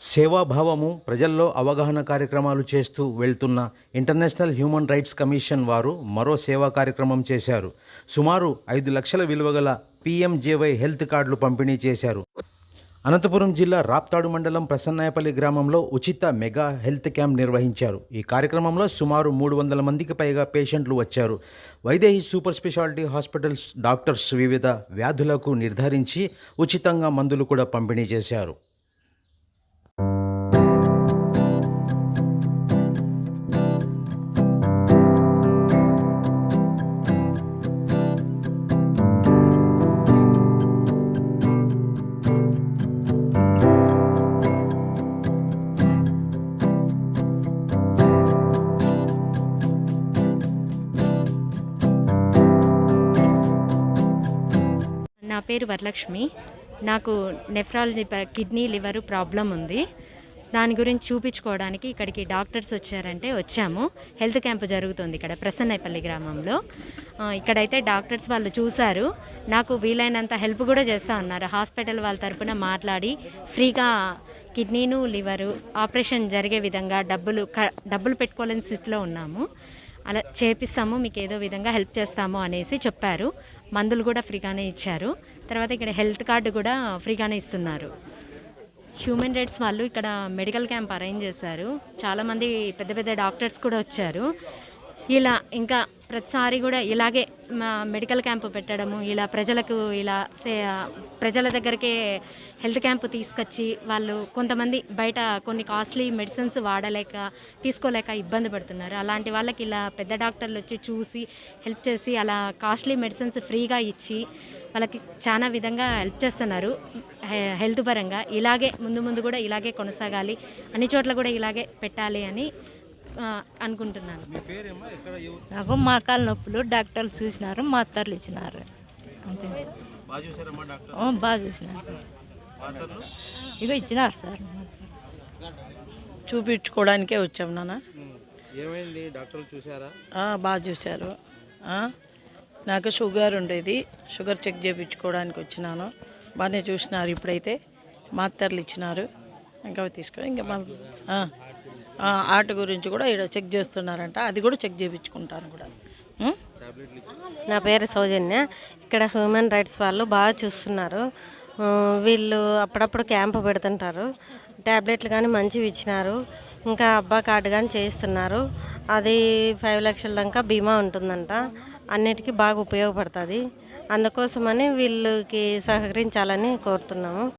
సేవాభావము ప్రజల్లో అవగాహన కార్యక్రమాలు చేస్తూ వెళ్తున్న ఇంటర్నేషనల్ హ్యూమన్ రైట్స్ కమిషన్ వారు మరో సేవా కార్యక్రమం చేశారు. సుమారు ఐదు లక్షల విలువగల పీఎంజేవై హెల్త్ కార్డులు పంపిణీ చేశారు. అనంతపురం జిల్లా రాప్తాడు మండలం ప్రసన్నాయపల్లి గ్రామంలో ఉచిత మెగా హెల్త్ క్యాంప్ నిర్వహించారు. ఈ కార్యక్రమంలో సుమారు మూడు వందల మందికి పైగా పేషెంట్లు వచ్చారు. Vydehi super speciality hospitals doctors వివిధ వ్యాధులకు నిర్ధారించి ఉచితంగా మందులు కూడా పంపిణీ చేశారు. నా పేరు వరలక్ష్మి. నాకు నెఫ్రాలజీ కిడ్నీ లివర్ ప్రాబ్లం ఉంది. దాని గురించి చూపించుకోవడానికి ఇక్కడికి డాక్టర్స్ వచ్చారంటే వచ్చాము. హెల్త్ క్యాంప్ జరుగుతుంది ఇక్కడ ప్రసన్నపల్లి గ్రామంలో. ఇక్కడైతే డాక్టర్స్ వాళ్ళు చూశారు. నాకు వీలైనంత హెల్ప్ కూడా చేస్తూ ఉన్నారు. హాస్పిటల్ వాళ్ళ తరపున మాట్లాడి ఫ్రీగా కిడ్నీను లివరు ఆపరేషన్ జరిగే విధంగా డబ్బులు డబ్బులు పెట్టుకోలేని స్థితిలో ఉన్నాము. అలా చేపిస్తాము మీకు ఏదో విధంగా హెల్ప్ చేస్తాము అనేసి చెప్పారు. మందులు కూడా ఫ్రీగానే ఇచ్చారు. తర్వాత ఇక్కడ హెల్త్ కార్డు కూడా ఫ్రీగానే ఇస్తున్నారు. హ్యూమన్ రైట్స్ వాళ్ళు ఇక్కడ మెడికల్ క్యాంప్ అరేంజ్ చేశారు. చాలామంది పెద్ద పెద్ద డాక్టర్స్ కూడా వచ్చారు. ఇలా ఇంకా ప్రతిసారి కూడా ఇలాగే మా మెడికల్ క్యాంప్ పెట్టడము ఇలా ప్రజలకు ఇలా సే ప్రజల దగ్గరికే హెల్త్ క్యాంప్ తీసుకొచ్చి వాళ్ళు కొంతమంది బయట కొన్ని కాస్ట్లీ మెడిసిన్స్ వాడలేక తీసుకోలేక ఇబ్బంది పడుతున్నారు. అలాంటి వాళ్ళకి ఇలా పెద్ద డాక్టర్లు వచ్చి చూసి హెల్ప్ చేసి అలా కాస్ట్లీ మెడిసిన్స్ ఫ్రీగా ఇచ్చి వాళ్ళకి చాలా విధంగా హెల్ప్ చేస్తున్నారు హె- హెల్త్ పరంగా. ఇలాగే ముందు ముందు కూడా ఇలాగే కొనసాగాలి అన్ని చోట్ల కూడా ఇలాగే పెట్టాలి అని అనుకుంటున్నాను. నాకు మోకాలు నొప్పులు డాక్టర్లు చూసినారు మాత్రలు ఇచ్చినారు. అంతే సార్. బాగా చూసినారు సార్. ఇగో ఇచ్చినారు సార్. చూపించుకోవడానికే వచ్చాం నాన్న. ఏమైంది? డాక్టర్లు చూసారా? ఆ, బాగా చూశారు. ఆ, నాకు షుగర్ ఉండేది. షుగర్ చెక్ చేయించుకోవడానికి వచ్చినాను. బాగానే చూసినారు ఇప్పుడైతే. మాత్రలు ఇచ్చినారు. ఇంకా తీసుకో ఇంకా మా ఆట గురించి కూడా ఇక్కడ చెక్ చేస్తున్నారంట. అది కూడా చెక్ చేయించుకుంటాను కూడా. నా పేరు సౌజన్య. ఇక్కడ హ్యూమన్ రైట్స్ వాళ్ళు బాగా చూస్తున్నారు. వీళ్ళు అప్పుడప్పుడు క్యాంపు పెడుతుంటారు. ట్యాబ్లెట్లు కానీ మంచివి ఇచ్చినారు. ఇంకా అబ్బా కార్డు కానీ చేయిస్తున్నారు. అది ఫైవ్ లక్షల దాకా బీమా ఉంటుందంట. అన్నిటికీ బాగా ఉపయోగపడుతుంది. అందుకోసమని వీళ్ళకి సహకరించాలని కోరుతున్నాము.